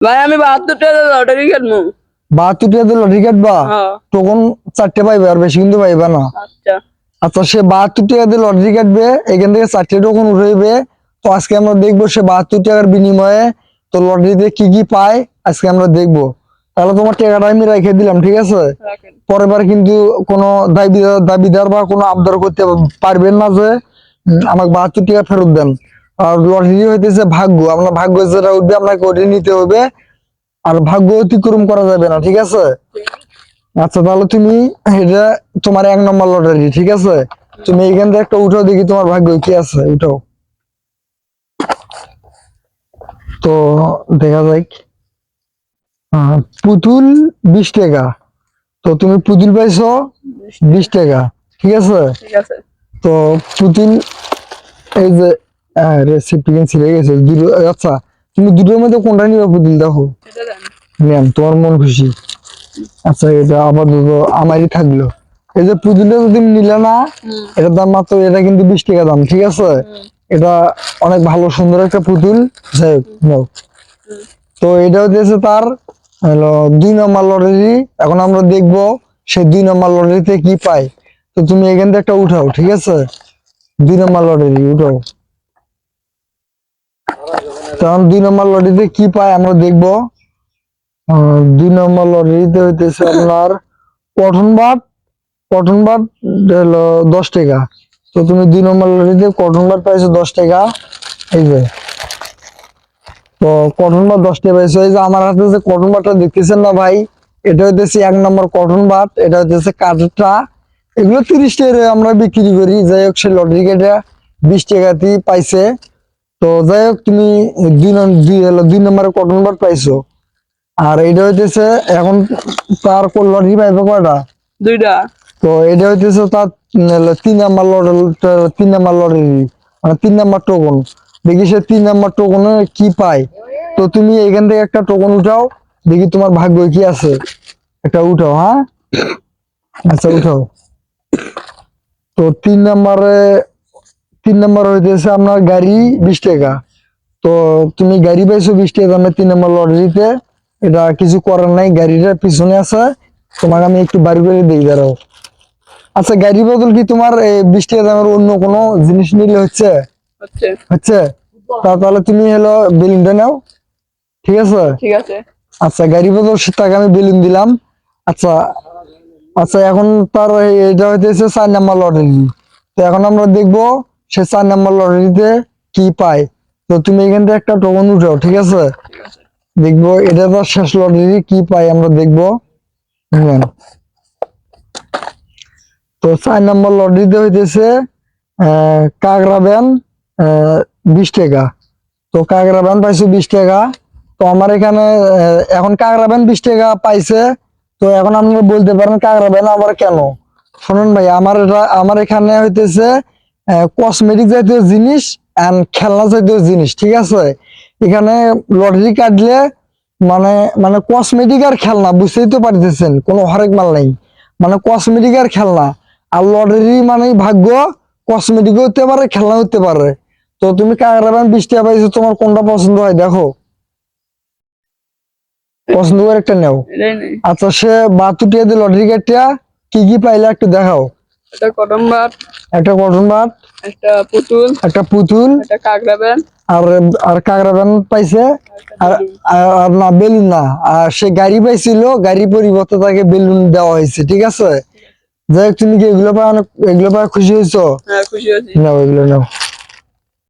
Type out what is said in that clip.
ভাই আমি বাহাত্তর টাকা লটারি কাটবো বাহাত্তর টাকা লটারি কাটবা হ্যাঁ। তখন চারটে পাইবে আর বেশি কিন্তু পাইবা না। আচ্ছা। আচ্ছা সে বাহাত্তর টাকা দিয়ে লটারি কাটবে এখান থেকে চারটে টোকন তো আজকে আমরা দেখব সে বাহাত্তর টাকার বিনিময়ে তো লটারিতে কি কি পায় আজকে আমরা দেখব। তাহলে তোমার টাকাটা আমি রেখে দিলাম ঠিক আছে? পরের বার কিন্তু কোনো দাবিদার দাবিদার বা কোনো আবদার করতে পারবেন না যে আমাকে বাহাত্তর টাকা ফেরত দেন। আর লটারি হইতেছে ভাগ্য। আমরা ভাগ্য যেটা উঠবে আপনাকে ওটা নিতে হবে। আর ভাগ্য অতিক্রম করা যাবে না ঠিক আছে? আচ্ছা তাহলে তুমি এটা তোমার এক নম্বর লটারি ঠিক আছে? তুমি এখান থেকে একটা উঠাও দেখি তোমার ভাগ্য কি আছে উঠাও। তো দেখা যাক। পুতুল বিশ টাকা। তো তুমি পুতুল পাইছো বিশ টাকা ঠিক আছে। তো পুতুল এই যে রেসিপি ছিঁড়ে গেছে। দুটো আচ্ছা তুমি দুটোর মধ্যে কোনটা নিবে পুতুল দেখো। নেন তোমার মন খুশি। আচ্ছা এটা আপাতত আমারই থাকল। এই যে পুতুলটা যদি তুমি নিলে না এটার দাম মাত্র এটা কিন্তু বিশ টাকা দাম ঠিক আছে? এটা অনেক ভালো সুন্দর একটা পুতুল। যাই হোক, তো এটা হচ্ছে তার হলো দুই নম্বর লটারি এখন আমরা দেখব সে দুই নম্বর লটারিতে কি পায়। তো তুমি এখান থেকে একটা উঠাও ঠিক আছে? দুই নম্বর লটারি উঠাও। তখন দুই নম্বর লটারিতে কি পায় আমরা দেখব। দুই নম্বর লটারিতে হইতেছে আপনার কটন বাট কটন বাট দশ টাকা। তো তুমি দুই নম্বর লটারিতে কটন বাট পাইছো দশ টাকা। এই যে। তো কটন বাট দশ টাকা পাইছো। এই যে আমার হাতে যে কটন বাটটা দেখতেছেন না ভাই, এটা হইতেছে এক নম্বর কটন বাট এটা হইতেছে কাঠটা। এগুলো তিরিশ টাকা আমরা বিক্রি করি। যাই হোক, সে লটারি কেটে বিশ টাকাতেই পাইছে। তো যাই হোক তুমি দুই দুই নম্বরে কটন বাট পাইছো? আর এটা হইতেছে এখন তার লটারি পাইবে কয়টা? দুইটা। তো এটা হইতেছে তার তিন নাম্বার তিন নাম্বার লটারি মানে তিন নাম্বার টোকন দেখি সে তিন নাম্বার টোকনে কি পায়। তো তুমি এখান থেকে একটা টোকন উঠাও দেখি তোমার ভাগ্য কি আছে। একটা উঠাও হ্যাঁ? আচ্ছা উঠাও। তো তিন নাম্বারে তিন নাম্বার হইতেছে আপনার গাড়ি বিশ টাকা। তো তুমি গাড়ি পাইছো বিশ টাকা দামে তিন নাম্বার লটারিতে এটা কিছু করার নাই গাড়িটার পিছনে আছে তোমাকে আমি একটু বাড়ি করে দিই দাঁড়াও। আচ্ছা গাড়ি বদল কি তোমার এই বিশ টাকা দামের অন্য কোনো জিনিস নিলে হচ্ছে? হচ্ছে। তাহলে তুমি হলো বেলুনটা নাও। ঠিক আছে? ঠিক আছে। আচ্ছা গাড়ি বদল তাকে আমি বেলুন দিলাম। আচ্ছা আচ্ছা এখন তার এটা হইতেছে চার নাম্বার লটারি তো এখন আমরা দেখব সে চার নাম্বার লটারিতে কি পায়? তো তুমি এখান থেকে একটা টোকন উঠাও, ঠিক আছে? দেখব এটা তো শেষ লটারি কি পাই আমরা দেখব। তো চার নম্বর লটারিতে হইতেছে কাকড়া ব্যান বিশ টাকা। তো কাকড়া ব্যান পাইছো বিশ টাকা। তো আমার এখানে এখন কাকড়া ব্যান বিশ টাকা পাইছে। তো এখন আপনারা বলতে পারেন কাকড়া ব্যান আবার কেন? শুনুন ভাই, আমার এটা আমার এখানে হইতেছে কসমেটিক জাতীয় জিনিস এন্ড খেলনা জাতীয় জিনিস ঠিক আছে? এখানে লটারি কাটলে মানে মানে কসমেটিক আর খেলনা বুঝতেই তো পারতেছেন কোনো হরেক মাল নাই। মানে কসমেটিক আর খেলনা আর লটারি মানে ভাগ্য কসমেটিক হতে পারে খেলনা হতে পারে। তো তুমি কাগরাবান বিশ টাকা পাইছো তোমার কোনটা পছন্দ হয় দেখো। পছন্দ করে একটা নেও। আচ্ছা সে টাকা দিয়ে লটারি কাটিয়া কি কি পাইলে একটু দেখাও। একটা কটন বাট একটা কটন বাট একটা পুতুল একটা পুতুল একটা কাকড়া ব্যান আর আর কাগরাবান পাইছে আর আর- না বেলুন না। আর সে গাড়ি পাইছিল গাড়ি পরিবর্তে তাকে বেলুন দেওয়া হয়েছে ঠিক আছে? যাই হোক তুমি কি এগুলো পায় অনেক এগুলো পায় খুশি হয়েছো? হ্যাঁ খুশি হয়েছি। নাও এগুলো নাও।